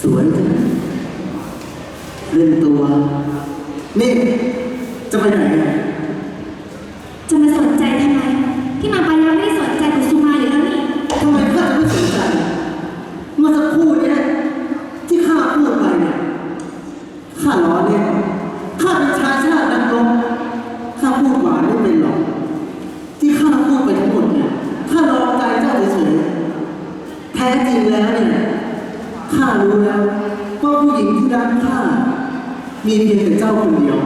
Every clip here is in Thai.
สวนจังเรื่อนตัว นี่ จะไปไหนเนี่ยจะมาสนใจทำไม ที่มาไปแล้วไม่สนใจคุณสุมาหรือแล้วนี่ทำไมข้าจะไม่สนใจ เมื่อสักครู่เนี่ยที่ข้าพูดไปเนี่ยข้าล้อเนี่ยข้าเป็นชายชาตินัรงข้าพูดหวานไม่เป็นหรอก จริงแล้วเนี่ยข้ารู้แล้วว่าผู้หญิงผู้รักข้ามีเพียงแต่เจ้าคนเดียว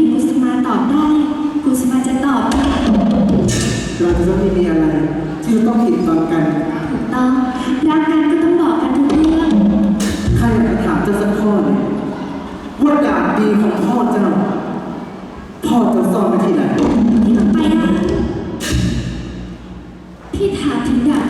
ที่กุสมาตอบได้ กุสมาจะตอบค่ะเราจะต้องมีอะไร ที่จะต้องติดต่อกันต้องรักกันก็ต้องบอกกันทุกเรื่องข้าอยากจะถามเจ้าสักข้อหนึ่งว่าดาบดีของพ่อเจ้าพ่อจะซ่อนไปที่ไหนที่ไปนะพี่ถามถึงดาบ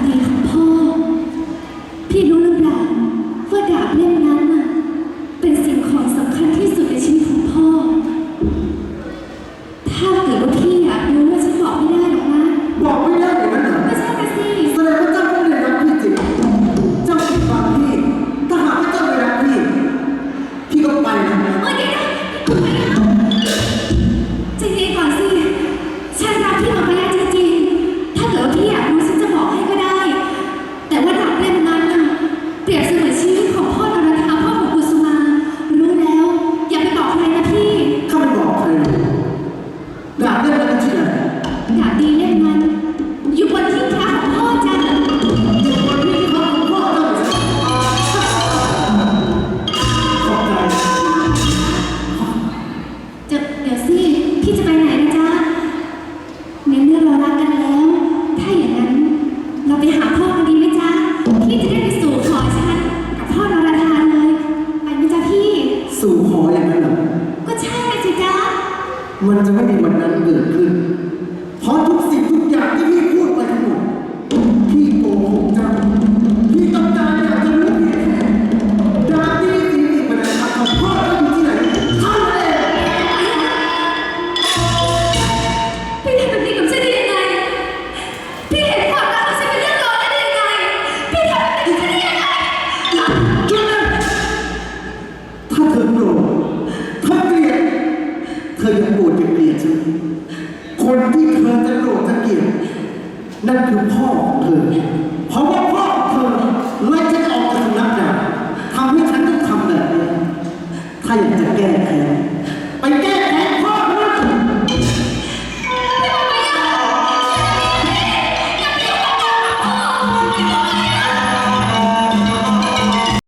มันจะไม่มีวันนั้นเกิดขึ้น ที่เธอจะโกรธจะเกลียดนั่นคือพ่อของเธอ เพราะว่าพ่อของเธอไล่ฉันออกจากสำนักดาบทำให้ฉันต้องทำแบบนี้ถ้าอยากจะแก้แค้น